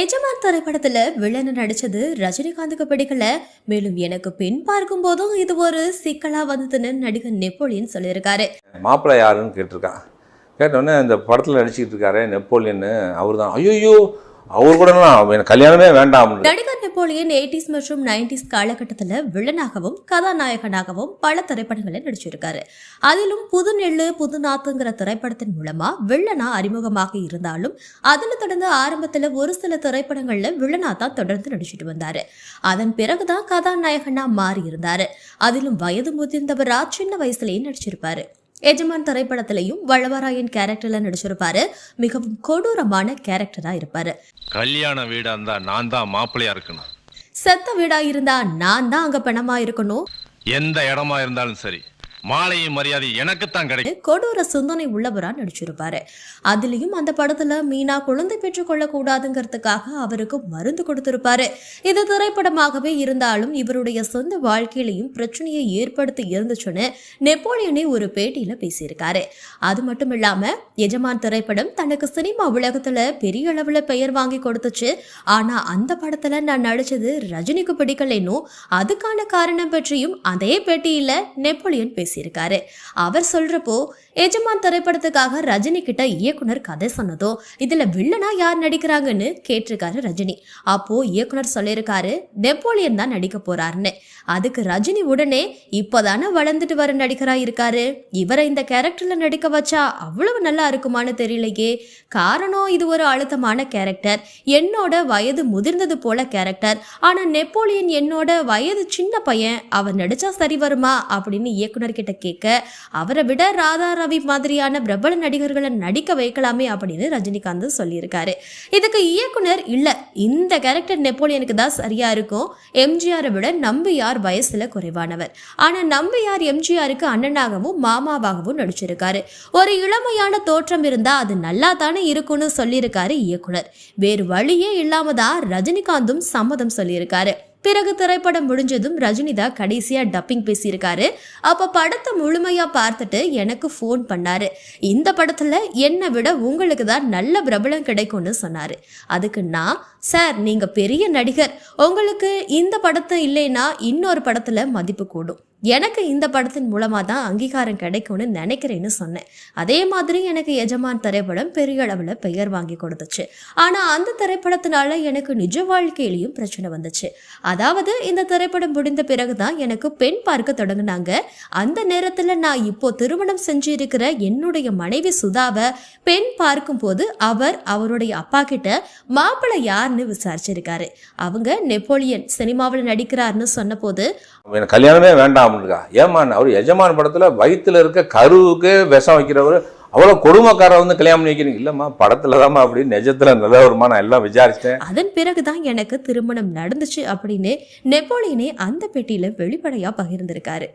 எஜமான் திரைப்படத்துல வில்லனு நடிச்சது ரஜினிகாந்துக்கு பிடிக்கல. மேலும் எனக்கு பின் பார்க்கும் போதும் இது ஒரு சிக்கலா வந்ததுன்னு நடிகர் நெப்போலியன் சொல்லியிருக்காரு. மாப்பிள்ளை யாருன்னு கேட்டிருக்கான். கேட்டோடனே இந்த படத்தில் நடிச்சிட்டு இருக்காரு நெப்போலியன் அவர் தான் ஐயோ அவர் கூட எனக்கு கல்யாணமே வேண்டாம் நடிகர் நெப்போலியன் எயிட்டிஸ் மற்றும் நைன்டிஸ் காலகட்டத்துல வில்லனாகவும் கதாநாயகனாகவும் பல திரைப்படங்களில் நடிச்சிருக்காரு. அதிலும் புது நெல்லு புது நாத்துங்கிற திரைப்படத்தின் மூலமா வில்லனா அறிமுகமாக இருந்தாலும் அதில் தொடர்ந்து ஆரம்பத்துல ஒரு சில திரைப்படங்கள்ல வில்லனா தான் தொடர்ந்து நடிச்சிட்டு வந்தாரு. அதன் பிறகுதான் கதாநாயகனா மாறி இருந்தாரு அதிலும் வயது முதிர்ந்தவரா சின்ன வயசுலயே நடிச்சிருப்பாரு. எஜமான் திரைப்படத்திலையும் வளவராயன் கேரக்டர்ல நடிச்சிருப்பாரு. மிகவும் கொடூரமான கேரக்டரா இருப்பாரு. கல்யாண வீடா இருந்தா நான் தான் மாப்பிள்ளையா இருக்கணும். செத்த வீடா இருந்தா நான் தான் அங்க பணமா இருக்கணும். எந்த இடமா இருந்தாலும் சரி. மாலையும் மரியாதை எனக்குத்தான் கிடைக்கும். கொடூர சிந்தனை உள்ளவரா நடிச்சிருப்பாரு. அதுலயும் அந்த படத்துல மீனா குழந்தை பெற்றுக் கொள்ள கூடாதுங்கிறதுக்காக அவருக்கு மருந்து கொடுத்திருப்பாரு. இது திரைப்படமாகவே இருந்தாலும் இவருடைய சொந்த வாழ்க்கையிலையும் பிரச்சனையை ஏற்படுத்தி இருந்துச்சுன்னு நெப்போலியனே ஒரு பேட்டியில பேசியிருக்காரு. அது மட்டும் இல்லாம எஜமான் திரைப்படம் தனக்கு சினிமா உலகத்துல பெரிய அளவுல பெயர் வாங்கி கொடுத்துச்சு. ஆனா அந்த படத்துல நான் நடிச்சது ரஜினிக்கு பிடிக்கலைன்னு அதுக்கான காரணம் பற்றியும் அதே பேட்டியில நெப்போலியன் பேசியிருக்காரு. அவர் சொல்றப்போ எஜமான் திரைப்படத்துக்காக ரஜினி கிட்ட இயக்குனர் கதை சொன்னதோ இதுல வில்லனா யார் நடிக்கிறாங்கன்னு கேட்டிருக்காரு ரஜினி. அப்போ இயக்குனர் சொல்லியிருக்காரு நெப்போலியன் தான் நடிக்க போறாருன்னு. அதுக்கு ரஜினி உடனே இப்போதானே வளர்ந்துட்டு வர நடிகரா இருக்காரு? இவரை இந்த கேரக்டர்ல நடிக்க வச்சா அவ்வளவு நல்லா இருக்குமான்னு தெரியலையே. காரணம் இது ஒரு அழுத்தமான கேரக்டர். என்னோட வயது முதிர்ந்தது போல கேரக்டர். ஆனா நெப்போலியன் என்னோட வயது சின்ன பையன். அவர் நடிச்சா சரி வருமா? அப்படின்னு இயக்குனர் கிட்ட கேட்க அவரை விட ராதா ரவி மாதிரியான பிரபல நடிகர்களை நடிக்க வைக்கலாமே அப்படின்னு ரஜினிகாந்த் சொல்லியிருக்காரு. இதுக்கு இயக்குனர் இல்ல இந்த கேரக்டர் நெப்போலியனுக்கு தான் சரியா இருக்கும். எம்ஜிஆரை விட நம்பியார் வயசுல குறைவானவர். ஆனா நம்பியார் எம்ஜிஆருக்கு அண்ணனாகவும் மாமாவாகவும் நடிச்சிருக்காரு. ஒரு இளமையான தோற்றம் இருந்தா அது நல்லா தானே இருக்கும்னு சொல்லியிருக்காரு இயக்குனர். வேறு வழியே இல்லாம தான் ரஜினிகாந்தும் சம்மதம் சொல்லியிருக்காரு. பிறகு திரைப்படம் முடிஞ்சதும் ரஜினி தான் கடைசியா டப்பிங் பேசியிருக்காரு. அப்ப படத்தை முழுமையா பார்த்துட்டு எனக்கு ஃபோன் பண்ணாரு. இந்த படத்துல என்னை விட உங்களுக்கு தான் நல்ல பிரபலம் கிடைக்கும்னு சொன்னாரு. அதுக்கு நான் சார் நீங்க பெரிய நடிகர். உங்களுக்கு இந்த படத்தை இல்லைன்னா இன்னொரு படத்துல மதிப்பு கூடும். எனக்கு இந்த படத்தின் மூலமா தான் அங்கீகாரம் கிடைக்கும்னு நினைக்கிறேன்னு சொன்னேன். அதே மாதிரி எனக்கு எஜமான் திரைப்படம் பெரிய அளவில் பெயர் வாங்கி கொடுத்துச்சு. ஆனா அந்த திரைப்படத்தினால எனக்கு நிஜ வாழ்க்கையிலையும் பிரச்சனை வந்துச்சு. அதாவது இந்த திரைப்படம் முடிந்த பிறகு தான் எனக்கு பெண் பார்க்க தொடங்கினாங்க. அந்த நேரத்துல நான் இப்போ திருமணம் செஞ்சிருக்கிற என்னுடைய மனைவி சுதாவை பெண் பார்க்கும்போது அவர் அவருடைய அப்பா கிட்ட மாப்பிள்ளை யாருன்னு விசாரிச்சிருக்காரு. அவங்க நெப்போலியன் சினிமாவில் நடிக்கிறாருன்னு சொன்னபோது கல்யாணமே வேண்டாம். வேண்டாம்னுக்கா ஏமான் அவர் எஜமான் படத்தில் வயித்துல இருக்க கருவுக்கு விஷம் வைக்கிறவர் அவ்வளோ கொடுமைக்காரர் வந்து கல்யாணம் பண்ணி வைக்கிறீங்க. இல்லைம்மா படத்தில் தாம்மா அப்படி நிஜத்தில் நல்லவருமா நான் எல்லாம் விசாரிச்சிட்டேன். அதன் பிறகுதான் எனக்கு திருமணம் நடந்துச்சு அப்படின்னு நெப்போலியனே அந்த பெட்டியில வெளிப்படையா பகிர்ந்திருக்காரு.